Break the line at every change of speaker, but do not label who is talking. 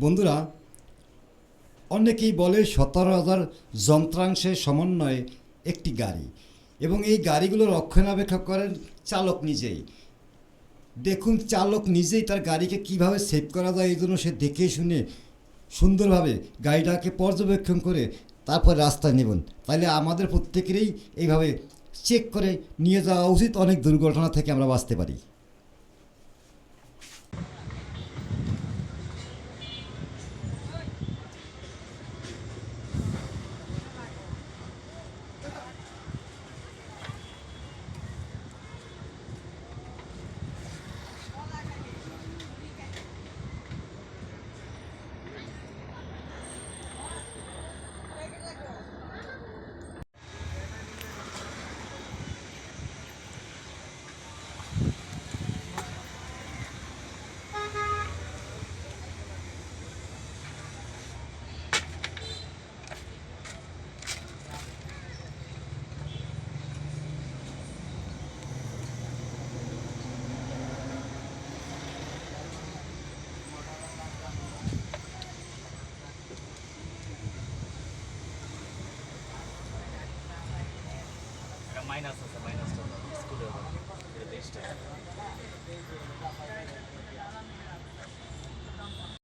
বন্ধুরা, অনেকেই বলে সতেরো হাজার যন্ত্রাংশের সমন্বয়ে একটি গাড়ি এবং এই গাড়িগুলো রক্ষণাবেক্ষণ করেন চালক নিজেই। দেখুন, চালক নিজেই তার গাড়িকে কীভাবে সেভ করা যায় এই জন্য সে দেখে শুনে সুন্দরভাবে গাড়িটাকে পর্যবেক্ষণ করে তারপর রাস্তায় নেবেন। তাহলে আমাদের প্রত্যেকেরই এইভাবে চেক করে নিয়ে যাওয়া উচিত। অনেক দুর্ঘটনা থেকে আমরা বাঁচতে পারি।
マイナスですマイナスとスクール